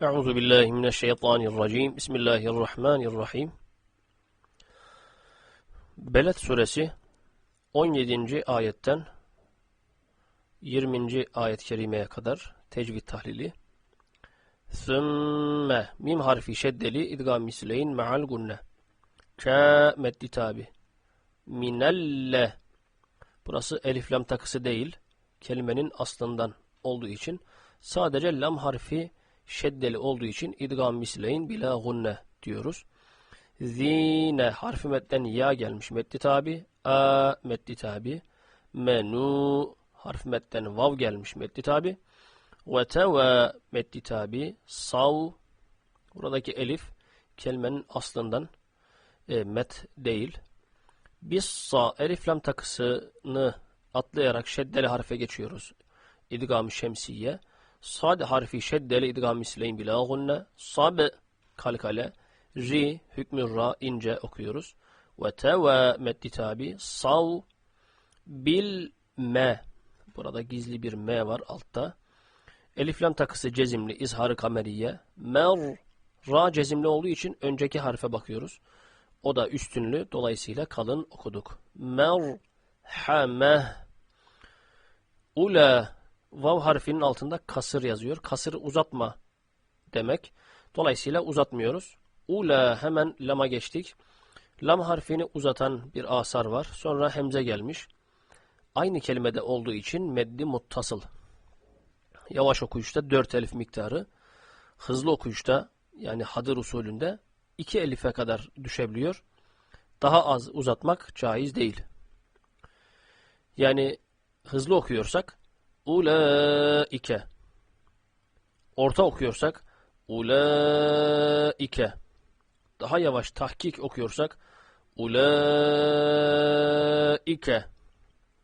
Euzu billahi mineşşeytanirracim. Bismillahirrahmanirrahim. Beled suresi 17. ayetten 20. ayet-i kerimeye kadar tecvid tahlili. Sümme mim harfi şeddeli idgam misleyin me'al gunne. Ka meddi tabi. Minelle. Burası elif lam takısı değil. Kelimenin aslından olduğu için sadece lam harfi şeddeli olduğu için idgam misleyin bila gunne diyoruz. Zine harfi metten ya gelmiş meddi tabi. A meddi tabi. Menu harfi metten vav gelmiş meddi tabi. Ve teve meddi tabi. Sav buradaki elif kelimenin aslından e, met değil. Biz sa elif lam takısını atlayarak şeddeli harfe geçiyoruz. İdgam-ı şemsiye. Sad harfi şeddeli idgam misleyin bila gunne. Sab kalkale. Ri hükmü ra ince okuyoruz. Ve teve meddi tabi. Sav bil me. Burada gizli bir me var altta. Elif lam takısı cezimli izharı kameriye. Mer ra cezimli olduğu için önceki harfe bakıyoruz. O da üstünlü dolayısıyla kalın okuduk. Mer hameh ula vav harfinin altında kasır yazıyor. Kasırı uzatma demek. Dolayısıyla uzatmıyoruz. Ula hemen lama geçtik. Lam harfini uzatan bir asar var. Sonra hemze gelmiş. Aynı kelimede olduğu için meddi muttasıl. Yavaş okuyuşta dört elif miktarı. Hızlı okuyuşta yani hadır usulünde iki elife kadar düşebiliyor. Daha az uzatmak caiz değil. Yani hızlı okuyorsak ulaike. Orta okuyorsak ulaike. Daha yavaş tahkik okuyorsak ulaike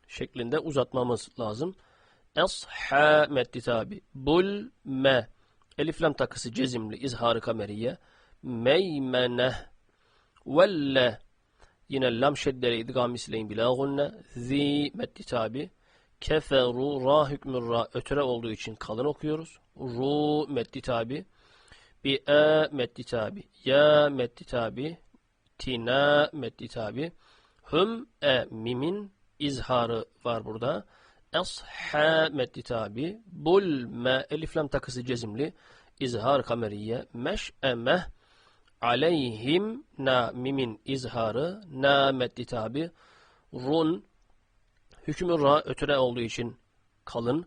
şeklinde uzatmamız lazım. Esha meddi tabi. Bul me. Elif lam takısı cezimli izharı kameriye. Meymene. Velle. Yine lam şeddeli idgam misleyin bila. Zi meddi tabi. Keferu ra hükmü ra ötüre olduğu için kalın okuyoruz. Ru meddi tabi. Bi e meddi tabi. Ya meddi tabi. Tina meddi tabi. Hüm e mimin izharı var burada. Esha meddi tabi. Bul me elif lam takısı cezimli. İzhar kameriye. Meş'emeh aleyhim na mimin izharı. Na meddi tabi. Run hükmü ra ötüre olduğu için kalın.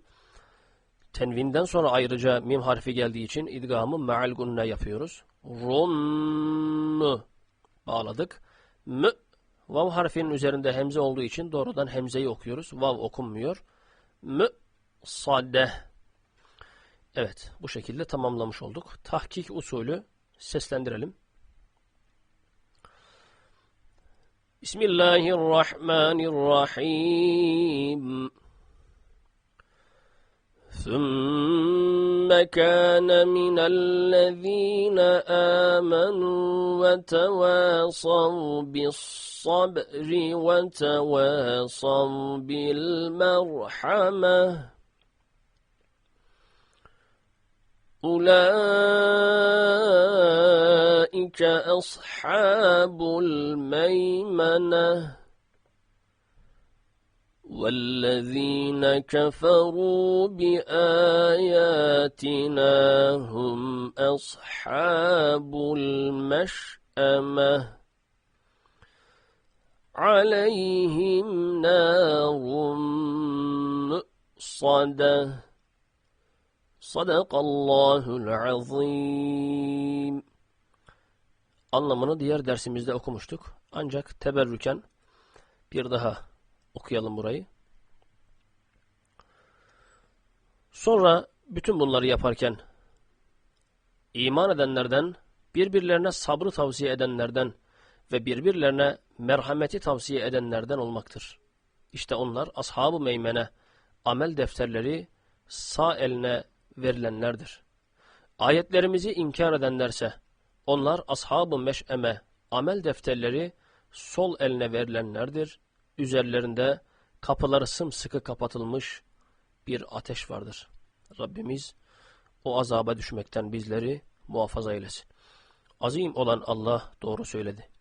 Tenvinden sonra ayrıca mim harfi geldiği için idgamı me'al gunne yapıyoruz. Runnu bağladık. Mü Vav harfinin üzerinde hemze olduğu için doğrudan hemzeyi okuyoruz. Vav okunmuyor. Mü sadde. Evet, bu şekilde tamamlamış olduk. Tahkik usulü seslendirelim. Bismillahirrahmanirrahim. ثم كان من الذين آمنوا وتواصوا بالصبر وتواصوا بالمرحمة أولئك أصحاب الميمنة والذين كفروا بآياتنا هم أصحاب المشأمة عليهم نار مؤصدة Sadakallahul azim. Anlamını diğer dersimizde okumuştuk. Ancak teberrüken bir daha okuyalım burayı. Sonra bütün bunları yaparken iman edenlerden, birbirlerine sabrı tavsiye edenlerden ve birbirlerine merhameti tavsiye edenlerden olmaktır. İşte onlar ashab-ı meymene, amel defterleri sağ eline verilenlerdir. Ayetlerimizi inkar edenlerse, onlar ashab-ı meş'eme, amel defterleri sol eline verilenlerdir. Üzerlerinde kapıları sımsıkı kapatılmış bir ateş vardır. Rabbimiz o azaba düşmekten bizleri muhafaza eylesin. Azim olan Allah doğru söyledi.